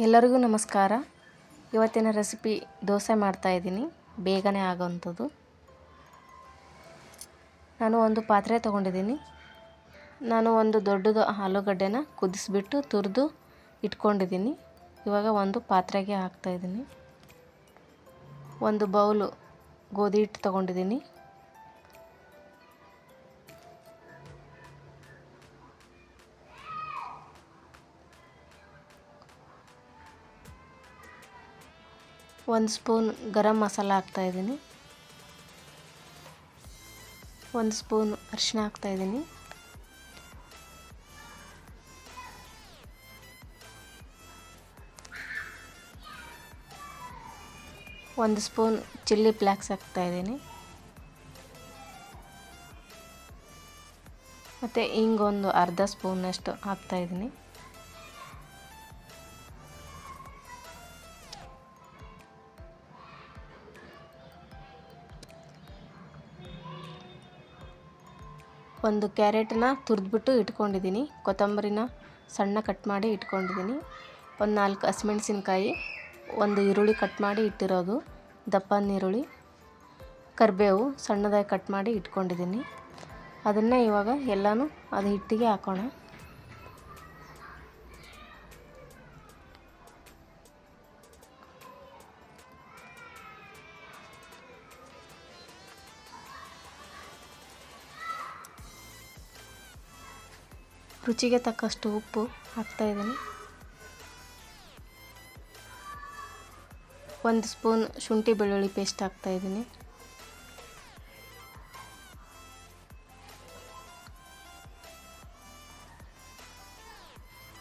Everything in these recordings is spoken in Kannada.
ಎಲ್ಲರಿಗೂ ನಮಸ್ಕಾರ. ಇವತ್ತಿನ ರೆಸಿಪಿ ದೋಸೆ ಮಾಡ್ತಾಯಿದ್ದೀನಿ ಬೇಗನೆ ಆಗೋವಂಥದ್ದು ನಾನು ಒಂದು ಪಾತ್ರೆ ತೊಗೊಂಡಿದ್ದೀನಿ. ನಾನು ಒಂದು ದೊಡ್ಡದು ಆಲೂಗಡ್ಡೆನ ಕುದಿಸ್ಬಿಟ್ಟು ತುರಿದು ಇಟ್ಕೊಂಡಿದ್ದೀನಿ. ಇವಾಗ ಒಂದು ಪಾತ್ರೆಗೆ ಹಾಕ್ತಾಯಿದ್ದೀನಿ ಒಂದು ಬೌಲು ಗೋಧಿ ಹಿಟ್ಟು ತೊಗೊಂಡಿದ್ದೀನಿ. ಒಂದು ಸ್ಪೂನ್ ಗರಂ ಮಸಾಲ ಹಾಕ್ತಾಯಿದ್ದೀನಿ ಒಂದು ಸ್ಪೂನ್ ಅರಿಶಿನ ಹಾಕ್ತಾಯಿದ್ದೀನಿ ಒಂದು ಸ್ಪೂನ್ ಚಿಲ್ಲಿ ಫ್ಲ್ಯಾಕ್ಸ್ ಹಾಕ್ತಾಯಿದ್ದೀನಿ ಮತ್ತು ಹಿಂಗೊಂದು ಅರ್ಧ ಸ್ಪೂನಷ್ಟು ಹಾಕ್ತಾಯಿದ್ದೀನಿ ಒಂದು ಕ್ಯಾರೆಟನ್ನ ತುರಿದ್ಬಿಟ್ಟು ಇಟ್ಕೊಂಡಿದ್ದೀನಿ. ಕೊತ್ತಂಬರಿನ ಸಣ್ಣ ಕಟ್ ಮಾಡಿ ಇಟ್ಕೊಂಡಿದ್ದೀನಿ. ಒಂದು ನಾಲ್ಕು ಹಸಿಮೆಣ್ಸಿನ್ಕಾಯಿ, ಒಂದು ಈರುಳ್ಳಿ ಕಟ್ ಮಾಡಿ ಇಟ್ಟಿರೋದು ದಪ್ಪನ ಈರುಳ್ಳಿ ಕರಿಬೇವು ಸಣ್ಣದಾಗಿ ಕಟ್ ಮಾಡಿ ಇಟ್ಕೊಂಡಿದ್ದೀನಿ. ಅದನ್ನೇ ಇವಾಗ ಎಲ್ಲನೂ ಅದು ಹಿಟ್ಟಿಗೆ ಹಾಕೋಣ. ರುಚಿಗೆ ತಕ್ಕಷ್ಟು ಉಪ್ಪು ಹಾಕ್ತಾಯಿದ್ದೀನಿ ಒಂದು ಸ್ಪೂನ್ ಶುಂಠಿ ಬೆಳ್ಳುಳ್ಳಿ ಪೇಸ್ಟ್ ಹಾಕ್ತಾಯಿದ್ದೀನಿ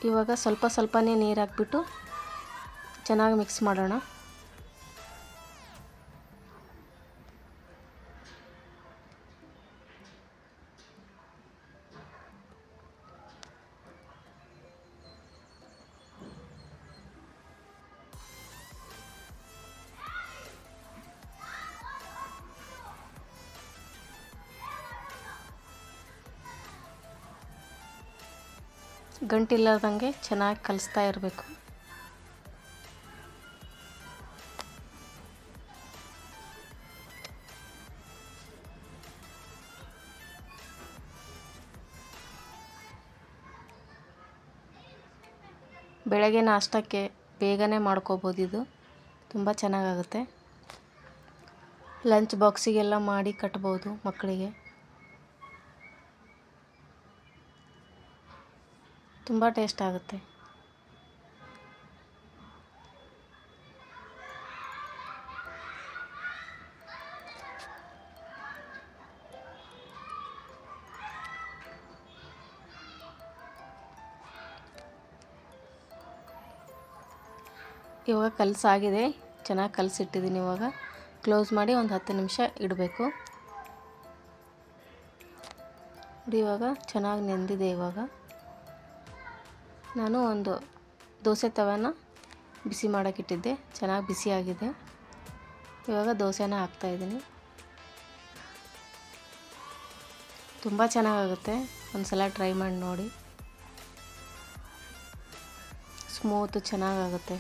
ಇವಾಗ ಸ್ವಲ್ಪ ಸ್ವಲ್ಪನೇ ನೀರು ಹಾಕ್ಬಿಟ್ಟು ಚೆನ್ನಾಗಿ ಮಿಕ್ಸ್ ಮಾಡೋಣ. ಗಂಟಿಲ್ಲದಂಗೆ ಚೆನ್ನಾಗಿ ಕಲಿಸ್ತಾ ಇರಬೇಕು. ಬೆಳಗ್ಗೆ ನಾಷ್ಟಕ್ಕೆ ಬೇಗನೆ ಮಾಡ್ಕೋಬೋದು ಇದು. ತುಂಬ ಚೆನ್ನಾಗಾಗುತ್ತೆ. ಲಂಚ್ ಬಾಕ್ಸಿಗೆಲ್ಲ ಮಾಡಿ ಕಟ್ಬೋದು ಮಕ್ಕಳಿಗೆ. ತುಂಬ ಟೇಸ್ಟ್ ಆಗುತ್ತೆ. ಇವಾಗ ಕಲಸಾಗಿದೆ. ಚೆನ್ನಾಗಿ ಕಲಸಿಟ್ಟಿದ್ದೀನಿ ಇವಾಗ. ಕ್ಲೋಸ್ ಮಾಡಿ ಒಂದು ಹತ್ತು ನಿಮಿಷ ಇಡಬೇಕು. ಇವಾಗ ಚೆನ್ನಾಗಿ ನೆಂದಿದೆ ಇವಾಗ. ನಾನು ಒಂದು ದೋಸೆ ತವನ ಬಿಸಿ ಮಾಡೋಕ್ಕಿಟ್ಟಿದ್ದೆ ಚೆನ್ನಾಗಿ ಬಿಸಿಯಾಗಿದೆ ಇವಾಗ ದೋಸೆನ ಹಾಕ್ತಾಯಿದ್ದೀನಿ ತುಂಬ ಚೆನ್ನಾಗಾಗುತ್ತೆ. ಒಂದು ಸಲ ಟ್ರೈ ಮಾಡಿ ನೋಡಿ. ಸ್ಮೂತ್ ಚೆನ್ನಾಗಾಗುತ್ತೆ.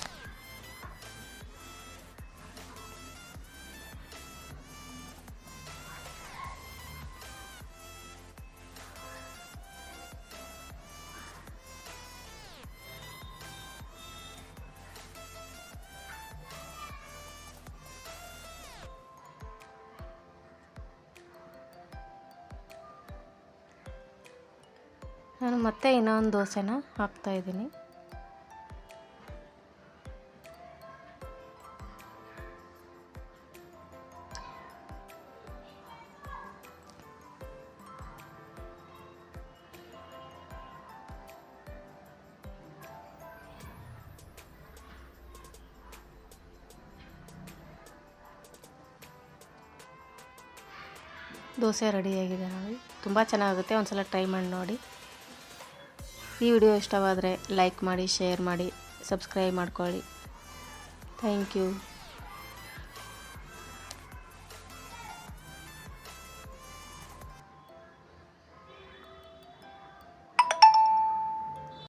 ನಾನು ಮತ್ತೆ ಇನ್ನೊಂದು ದೋಸೆನ ಹಾಕ್ತಾಯಿದ್ದೀನಿ ದೋಸೆ ರೆಡಿಯಾಗಿದೆ ನೋಡಿ. ತುಂಬ ಚೆನ್ನಾಗುತ್ತೆ. ಒಂದು ಸಲ ಟ್ರೈ ಮಾಡಿ ನೋಡಿ. ಈ ವಿಡಿಯೋ ಇಷ್ಟವಾದರೆ ಲೈಕ್ ಮಾಡಿ ಶೇರ್ ಮಾಡಿ ಸಬ್ಸ್ಕ್ರೈಬ್ ಮಾಡ್ಕೊಳ್ಳಿ. Thank you.